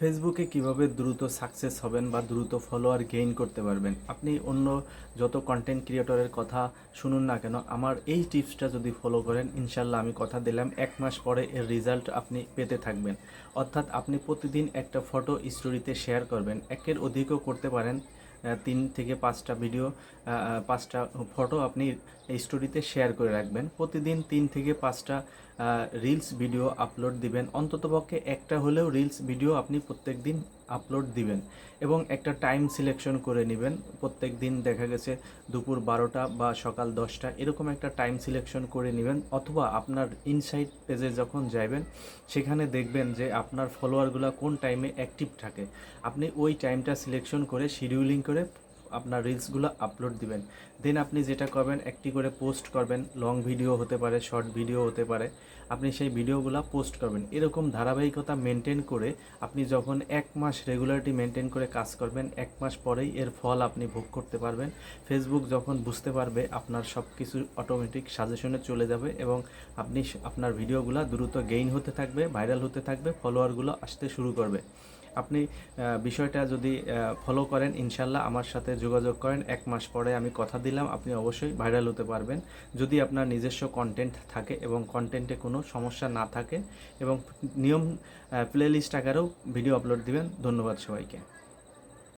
ফেসবুকে কীভাবে দ্রুত সাকসেস হবেন বা দ্রুত ফলোয়ার গেইন করতে পারবেন? আপনি অন্য যত কন্টেন্ট ক্রিয়েটরের কথা শুনুন না কেন, আমার এই টিপসটা যদি ফলো করেন, ইনশাল্লাহ আমি কথা দিলাম, এক মাস পরে এর রেজাল্ট আপনি পেতে থাকবেন। অর্থাৎ আপনি প্রতিদিন একটা ফটো স্টোরিতে শেয়ার করবেন, একের অধিকও করতে পারেন। তিন থেকে পাঁচটা ভিডিও পাঁচটা ফটো আপনি স্টোরিতে শেয়ার করে রাখবেন। প্রতিদিন তিন থেকে পাঁচটা রিলস ভিডিও আপলোড দিবেন। অন্ততপক্ষে একটা হলেও রিলস ভিডিও আপনি প্রত্যেক দিন আপলোড দিবেন এবং একটা টাইম সিলেকশন করে নেবেন। প্রত্যেক দিন দেখা গেছে দুপুর বারোটা বা সকাল দশটা এরকম একটা টাইম সিলেকশন করে নেবেন অথবা আপনার ইনসাইট পেজে যখন যাইবেন, সেখানে দেখবেন যে আপনার ফলোয়ারগুলো কোন টাইমে অ্যাক্টিভ থাকে। আপনি ওই টাইমটা সিলেকশন করে শিডিউলিং করে আপনার রিলসগুলো আপলোড দিবেন। দেন আপনি যেটা করবেন, একটি করে পোস্ট করবেন। লং ভিডিও হতে পারে শর্ট ভিডিও হতে পারে। আপনি সেই ভিডিওগুলো পোস্ট করবেন। এরকম ধারাবাহিকতা মেনটেন করে আপনি যখন এক মাস রেগুলারিটি মেনটেন করে কাজ করবেন, এক মাস পরেই এর ফল আপনি ভোগ করতে পারবেন। ফেসবুক যখন বুঝতে পারবে, আপনার সব কিছু অটোমেটিক সাজেশনে চলে যাবে এবং আপনি আপনার ভিডিওগুলো দ্রুত গেইন হতে থাকবে ভাইরাল হতে থাকবে ফলোয়ারগুলো আসতে শুরু করবে। আপনি বিষয়টা যদি ফলো করেন ইনশাল্লাহ আমার সাথে যোগাযোগ করেন। এক মাস পরে আমি কথা দিলাম, আপনি অবশ্যই ভাইরাল হতে পারবেন। যদি আপনার নিজস্ব কন্টেন্ট থাকে এবং কন্টেন্টে কোনো সমস্যা না থাকে এবং নিয়ম প্লেলিস্ট আকারেও ভিডিও আপলোড দিবেন, ধন্যবাদ সবাইকে।